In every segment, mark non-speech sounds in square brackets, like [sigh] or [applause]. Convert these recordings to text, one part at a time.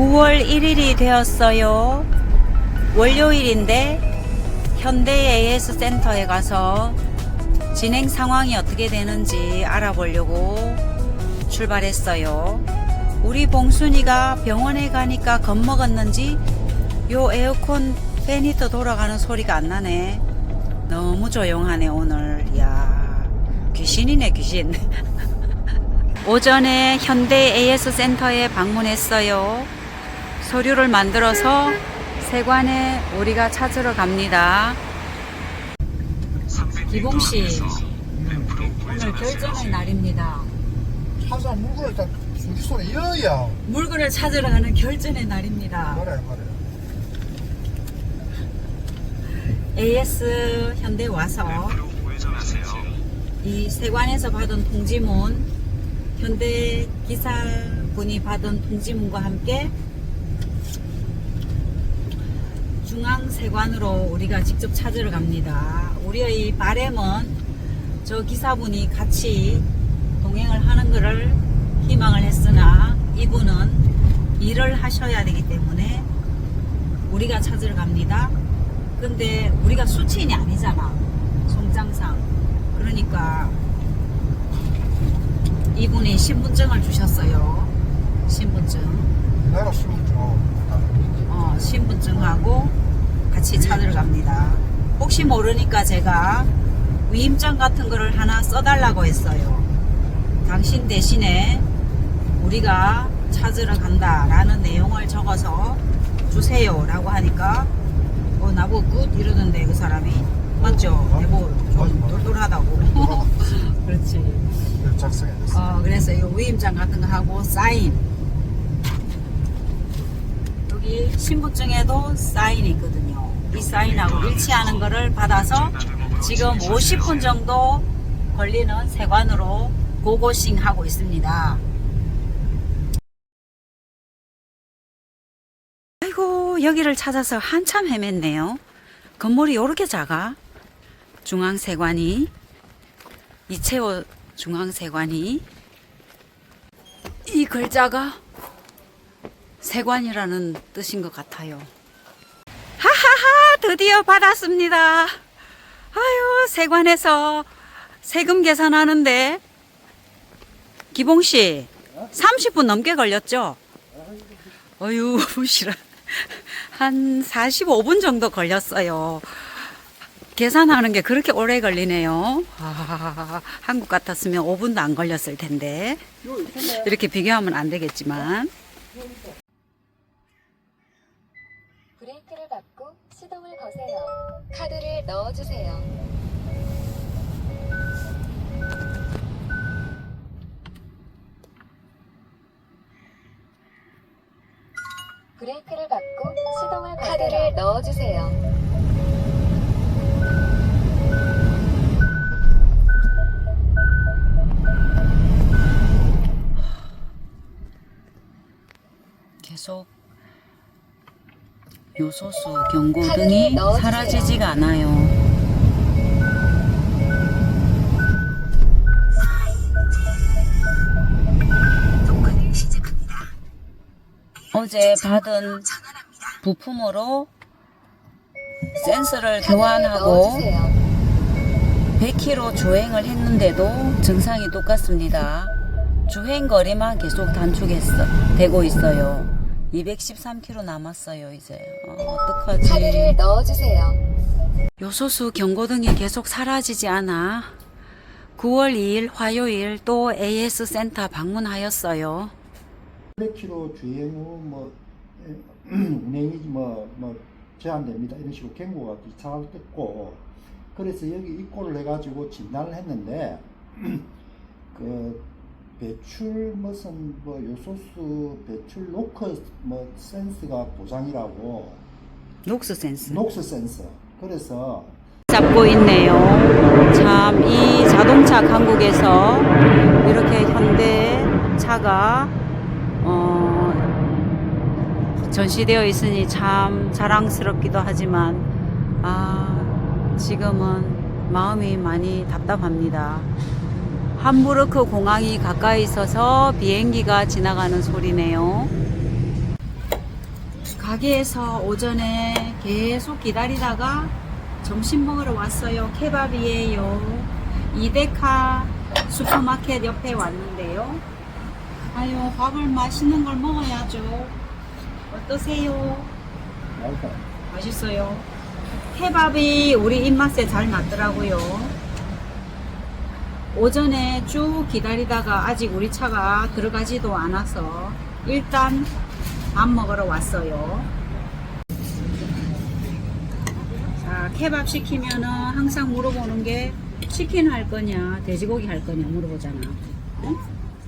9월 1일이 되었어요. 월요일인데 현대 AS 센터에 가서 진행 상황이 어떻게 되는지 알아보려고 출발했어요. 우리 봉순이가 병원에 가니까 겁먹었는지 요 에어컨 팬 히터 돌아가는 소리가 안 나네. 너무 조용하네 오늘. 야 귀신이네 귀신. [laughs] 오전에 현대 AS 센터에 방문했어요. 서류를 만들어서 세관에 우리가 찾으러 갑니다. 기봉 씨, 오늘 결전의 날입니다. 항상 물건을 딱 우리 손에 이어야 물건을 찾으러 가는 결전의 날입니다. 말해 말해 AS 현대 와서 이 세관에서 받은 통지문, 현대 기사분이 받은 통지문과 함께 중앙세관으로 우리가 직접 찾으러 갑니다. 우리의 바램은 저 기사분이 같이 동행을 하는 것을 희망을 했으나 이분은 일을 하셔야 되기 때문에 우리가 찾으러 갑니다. 근데 우리가 수치인이 아니잖아. 송장상. 그러니까 이분이 신분증을 주셨어요. 신분증. 내가 술을 좀 어, 신분증하고 같이 찾으러 갑니다. 혹시 모르니까 제가 위임장 같은 거를 하나 써달라고 했어요. 당신 대신에 우리가 찾으러 간다라는 내용을 적어서 주세요라고 하니까 어, 나보고 굿 이러던데 그 사람이 맞죠? 내보 맞아, 좀 맞아. 똘똘하다고. [laughs] 그렇지. 작성해냈어 어, 그래서 이 위임장 같은 거 하고 사인. 여기 신분증에도 사인이 있거든요. 이 사인하고 일치하는 거를 받아서 지금 50분 정도 걸리는 세관으로 고고싱 하고 있습니다. 아이고, 여기를 찾아서 한참 헤맸네요. 건물이 이렇게 작아. 중앙세관이. 이채호 중앙세관이 이 글자가 세관이라는 뜻인 것 같아요. 드디어 받았습니다. 아유 세관에서 세금 계산하는데 기봉 씨 30분 넘게 걸렸죠? 어유 싫어. 한 45분 정도 걸렸어요. 계산하는 게 그렇게 오래 걸리네요. 아, 한국 같았으면 5분도 안 걸렸을 텐데. 이렇게 비교하면 안 되겠지만. 거세요. 카드를 넣어주세요. 브레이크를 밟고 시동을 거세요. 카드를 넣어주세요. 계속 요소수 경고 등이 사라지지가 않아요. 어제 받은 부품으로 센서를 교환하고 넣어주세요. 100km 주행을 했는데도 증상이 똑같습니다. 주행 거리만 계속 단축했어 되고 있어요. 213km 남았어요 이제. 어, 카드를 어떡하지? 넣어주세요. 요소수 경고등이 계속 사라지지 않아. 9월 2일 화요일 또 AS 센터 방문하였어요. 100km 주행 후뭐 [clears throat] 운행이 뭐, 뭐 제한됩니다 이런 식으로 경고가 기차가 떴고 그래서 여기 입고를 해가지고 진단을 했는데 [clears throat] 그 배출 무슨 뭐 요소수 배출 노크 뭐 센스가 고장이라고 녹스 센스. 녹스 센서 그래서 잡고 있네요. 참, 이 자동차 강국에서 이렇게 현대 차가, 어, 전시되어 있으니 참 자랑스럽기도 하지만, 아, 지금은 마음이 많이 답답합니다. 함부르크 공항이 가까이 있어서 비행기가 지나가는 소리네요. 가게에서 오전에 계속 기다리다가 점심 먹으러 왔어요. 케밥이에요. 이데카 슈퍼마켓 옆에 왔는데요. 아유, 밥을 맛있는 걸 먹어야죠. 어떠세요? 맛있어요. 케밥이 우리 입맛에 잘 맞더라고요. 오전에 쭉 기다리다가 아직 우리 차가 들어가지도 않아서 일단 밥 먹으러 왔어요. 자, 케밥 시키면은 항상 물어보는 게 치킨 할 거냐, 돼지고기 할 거냐 물어보잖아. 응?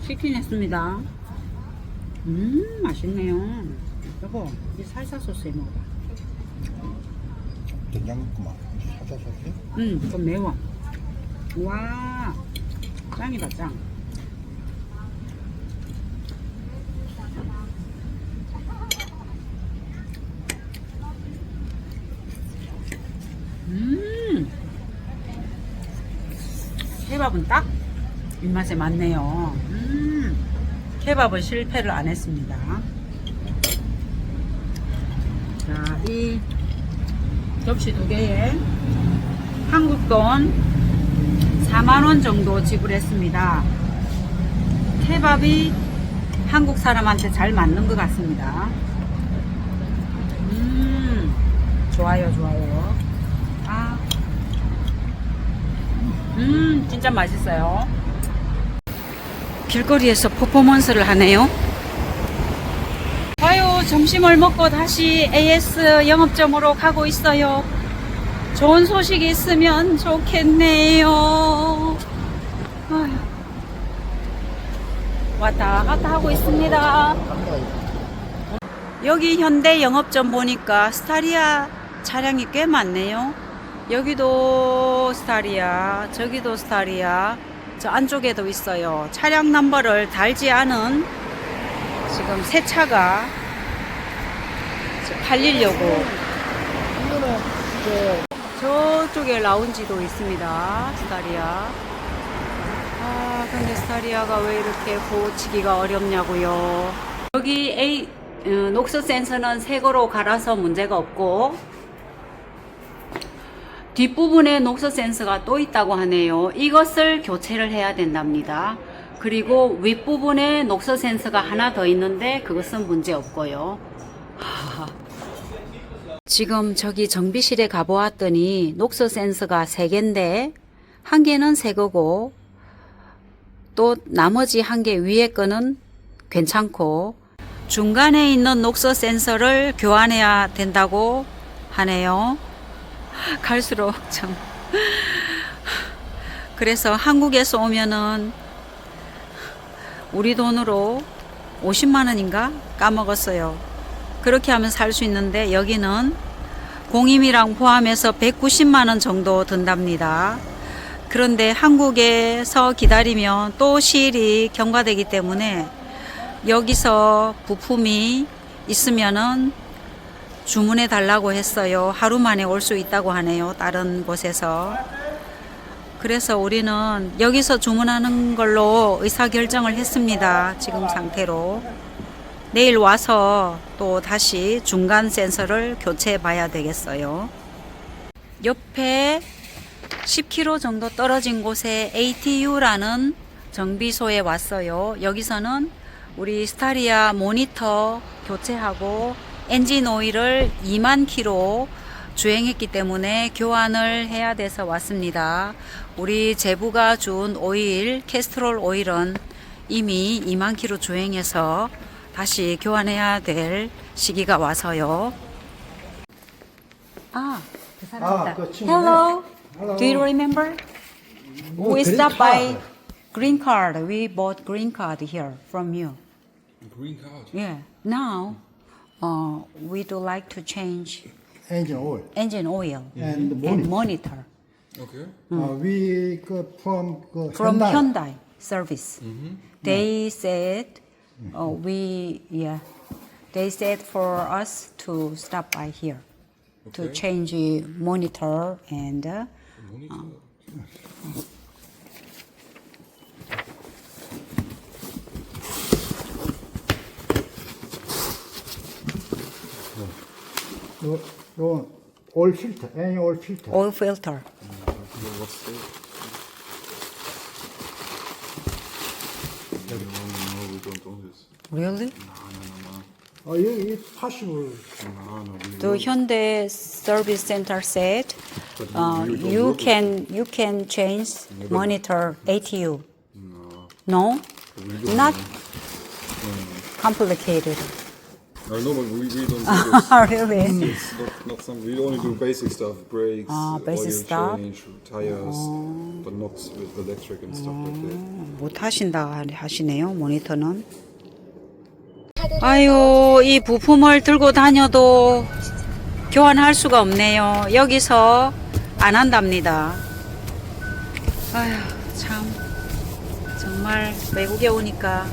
치킨 했습니다. 음, 맛있네요. 여보, 이 살사 소스에 먹어봐. 된장국만 살짝 살짝 음, 좀 매워. 와, 짱이다, 짱. 음, 케밥은 딱 입맛에 맞네요. 음, 케밥은 실패를 안 했습니다. 자, 이 접시 두 개에 한국 돈 4만원 정도 지불했습니다. 케밥이 한국 사람한테 잘 맞는 것 같습니다. 음, 좋아요, 좋아요. 아, 음, 진짜 맛있어요. 길거리에서 퍼포먼스를 하네요. 아유, 점심을 먹고 다시 AS 영업점으로 가고 있어요. 좋은 소식이 있으면 좋겠네요. 왔다 갔다 하고 있습니다. 여기 현대 영업점 보니까 스타리아 차량이 꽤 많네요. 여기도 스타리아, 저기도 스타리아, 저 안쪽에도 있어요. 차량 넘버를 달지 않은 지금 새 차가 팔리려고 저쪽에 라운지도 있습니다. 스타리아. 아, 근데 스타리아가 왜 이렇게 고치기가 어렵냐고요. 여기 A, 어, 녹스 센서는 새 거로 갈아서 문제가 없고, 뒷부분에 녹스 센서가 또 있다고 하네요. 이것을 교체를 해야 된답니다. 그리고 윗부분에 녹스 센서가 하나 더 있는데, 그것은 문제 없고요. [laughs] 지금 저기 정비실에 가보았더니 녹스 센서가 3개인데 한 개는 새 거고 또 나머지 한 개 위에 거는 괜찮고 중간에 있는 녹스 센서를 교환해야 된다고 하네요. [laughs] 갈수록 참 [laughs] 그래서 한국에서 오면은 우리 돈으로 50만 원인가 까먹었어요. 그렇게 하면 살 수 있는데 여기는 공임이랑 포함해서 190만 원 정도 든답니다. 그런데 한국에서 기다리면 또 시일이 경과되기 때문에 여기서 부품이 있으면은 주문해 달라고 했어요. 하루 만에 올 수 있다고 하네요. 다른 곳에서. 그래서 우리는 여기서 주문하는 걸로 의사 결정을 했습니다. 지금 상태로. 내일 와서 또 다시 중간 센서를 교체해 봐야 되겠어요. 옆에 10km 정도 떨어진 곳에 ATU라는 정비소에 왔어요. 여기서는 우리 스타리아 모니터 교체하고 엔진 오일을 2만 킬로 주행했기 때문에 교환을 해야 돼서 왔습니다. 우리 제부가 준 오일, 캐스트롤 오일은 이미 2만 킬로 주행해서 다시 교환해야 될 시기가 와서요. 아, 그 사람이다. 아, 그 친구네. Hello. Hello. Do you remember? 뭐, we stopped by green card. We bought green card here from you. Green card. Yeah. Now, uh, we do like to change engine oil engine oil and and monitor. monitor Okay. Uh, we 그 from 그 from Hyundai. Hyundai service. They said uh, we yeah. They said for us to stop by here to Okay. change uh, monitor and uh, Monitor. 요, 요, 올 필터, 애니 올 필터. oil filter. What's it? No, no, we don't own this. Really? 아, 여기 이 파시블. No, no, we The don't. Hyundai Service Center said But uh, we don't you work with can you can change but- monitor ATU. No, No, we don't. not No, complicated. No, no, but we, we don't do this. really? It's not, not some. We only do basic stuff: brakes, Ah, basic oil stuff. change, tires, but not with electric and stuff like that. 못 하신다 하시네요 모니터는. 아유 이 부품을 들고 다녀도 교환할 수가 없네요. 여기서 안 한답니다. 아휴 참 정말 외국에 오니까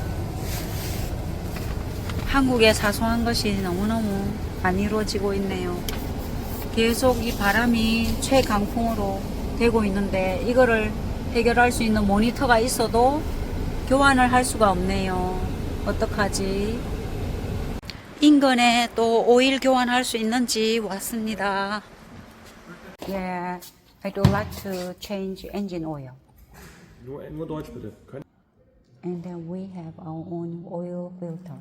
한국의 사소한 것이 너무너무 안 이루어지고 있네요. 계속 이 바람이 최강풍으로 되고 있는데 이거를 해결할 수 있는 모니터가 있어도 교환을 할 수가 없네요. 어떡하지? 인근에 또 오일 교환할 수 있는지 왔습니다. Yeah, I would like to change engine oil. Nur, nur Deutsch bitte. Können And then we have our own oil filter.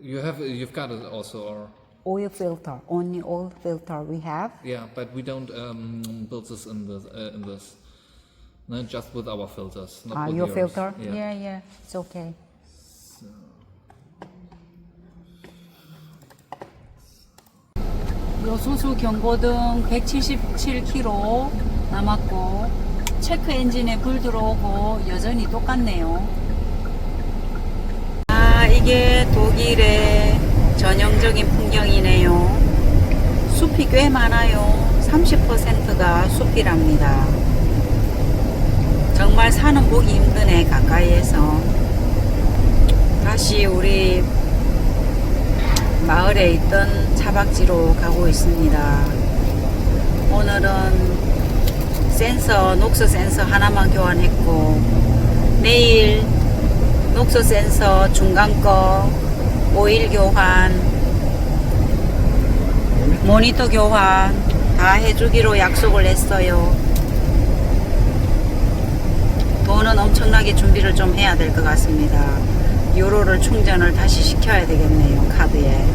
You have you've got it also, or Oil filter, only oil filter we have. yeah, but we don't um, build this in this uh, in this. No, just with our filters. Not Ah, with your yours. filter? Yeah. yeah, yeah, it's okay. 요소수 경고등 177km 남았고 체크 엔진에 불 들어오고 여전히 똑같네요. 아 이게 독일의 전형적인 풍경이네요. 숲이 꽤 많아요. 30%가 숲이랍니다. 정말 사는 보기 힘드네 가까이에서 다시 우리 마을에 있던 차박지로 가고 있습니다 오늘은 센서 녹스 센서 하나만 교환했고 내일 녹스 센서 중간 거 오일 교환 모니터 교환 다 해주기로 약속을 했어요 돈은 엄청나게 준비를 좀 해야 될 것 같습니다. 유로를 충전을 다시 시켜야 되겠네요, 카드에.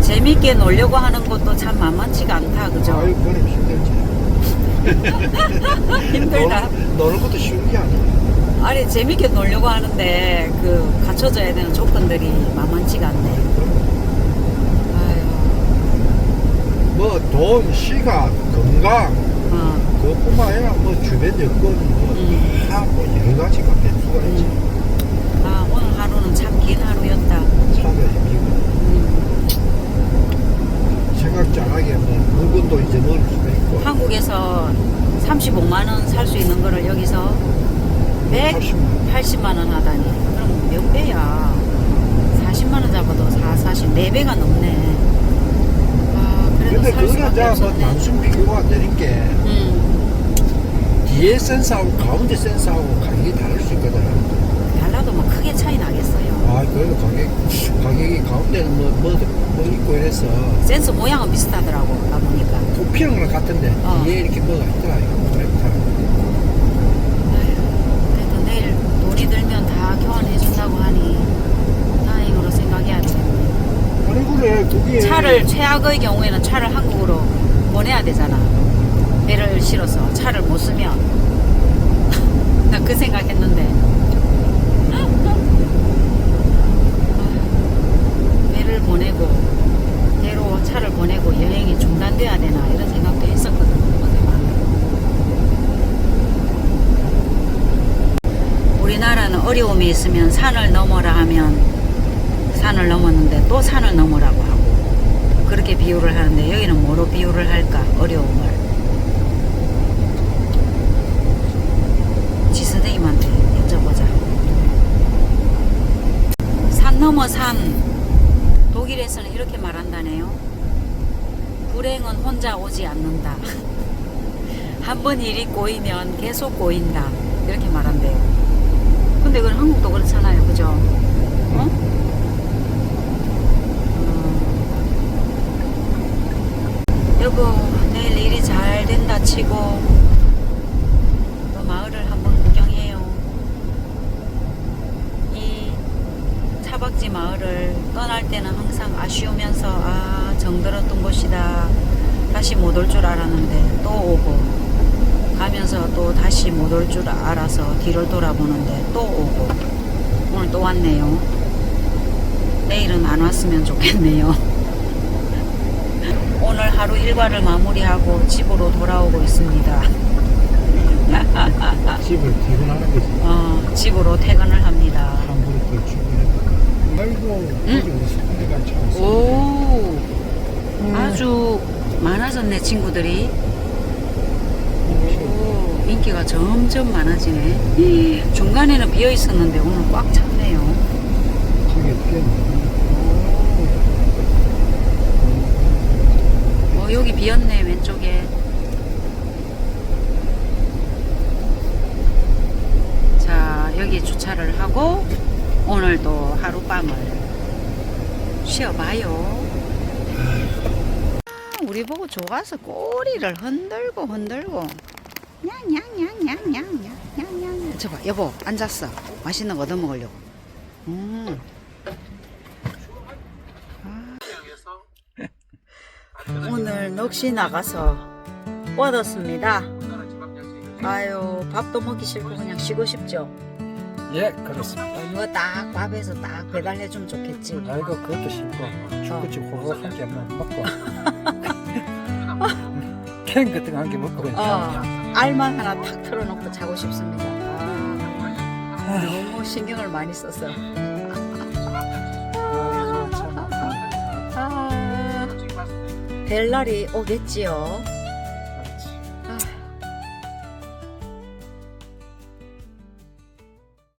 재밌게 놀려고 하는 것도 참 만만치가 않다, 그죠? 그럼 힘들지. [laughs] 힘들다. 노는 것도 쉬운 게 아니야. 아니, 재밌게 놀려고 하는데, 그, 갖춰져야 되는 조건들이 만만치가 않네. 아유, 뭐, 돈, 시간, 건강, 어. 그것뿐만 아니라 뭐, 주변 여건, 뭐, 음. 다 뭐, 여러 가지가 변수가 있지. 아, 오늘 하루는 참 긴 하루였다. 차가 힘이고. 생각지 않게 뭐, 물건도 잊어먹을 수도 있고. 한국에서 35만 원 살 수 있는 거를 여기서 80만 180만 원 하다니. 그럼 몇 배야? 40만 원 잡아도 4, 40, 4배가 넘네. 아, 그래도 근데 살 그거는 수밖에 자, 뭐, 없었네. 단순 비교가 안 되는 게, 음, 뒤에 센서하고 가운데 센서하고 가격이 다를 수 있거든. 달라도 뭐 크게 차이 나겠어요. 아, 그래도 가격, 가격이 가운데는 뭐, 뭐, 뭐 있고 이래서, 센서 모양은 비슷하더라고, 가보니까. 부피는 건 같은데, 어. 뒤에 이렇게 뭐가 있더라, 이거. 그렇다. 그래도 내일 돈이 들면 다 교환해준다고 하니 다행으로 생각해야 되겠네. 아니, 그래, 그게. 차를 최악의 경우에는 차를 한국으로 보내야 되잖아. 배를 실어서 차를 못 쓰면 [laughs] 나 그 생각했는데 [laughs] 배를 보내고 배로 차를 보내고 여행이 중단돼야 되나 이런 생각도 했었거든. 우리나라는 어려움이 있으면 산을 넘어라 하면 산을 넘었는데 또 산을 넘으라고 하고 그렇게 비유를 하는데 여기는 뭐로 비유를 할까? 어려움을 지선생님한테 여쭤보자. 산 넘어 산. 독일에서는 이렇게 말한다네요. 불행은 혼자 오지 않는다. [laughs] 한 번 일이 꼬이면 계속 꼬인다. 이렇게 말한대요. 근데 그건 한국도 그렇잖아요. 그죠? 어? 어, 내일 일이 잘 된다 치고 또 마을을 한번 구경해요. 이 차박지 마을을 떠날 때는 항상 아쉬우면서 아 정들었던 곳이다. 다시 못 올 줄 알았는데 또 오고 가면서 또 다시 못 올 줄 알아서 뒤를 돌아보는데 또 오고 오늘 또 왔네요. 내일은 안 왔으면 좋겠네요. [laughs] 오늘 하루 일과를 마무리하고 집으로 돌아오고 있습니다. [laughs] 집을 퇴근하는 거지. 어, 집으로 퇴근을 합니다. 또 출근해. 아이고, 참. 오, 아주 많아졌네 친구들이. 오, 인기가 점점 많아지네. 중간에는 비어 있었는데 오늘 꽉 찼네요. 꽤 어, 여기 비었네 왼쪽에. 자 여기 주차를 하고 오늘도 하룻밤을 쉬어봐요. 아, 우리 보고 좋아서 꼬리를 흔들고 흔들고 냥냥냥냥냥냥냥냥 저봐 여보 앉았어 맛있는 거 얻어 먹으려고 음. 아. 오늘 넋이 나가서 뻗었습니다 아유 밥도 먹기 싫고 그냥 쉬고 싶죠 예, 그렇습니다. 어, 누가 딱 밥에서 딱 배달해 주면 좋겠지 아이고, 그것도 싫고. 죽겠지, 호로 한개 먹고. [laughs] 캔 같은 거 한 개 먹고 그냥. 어, 알만 하나 탁 틀어놓고 자고 싶습니다. 아, 너무 신경을 많이 썼어. 아, 될 날이 오겠지요.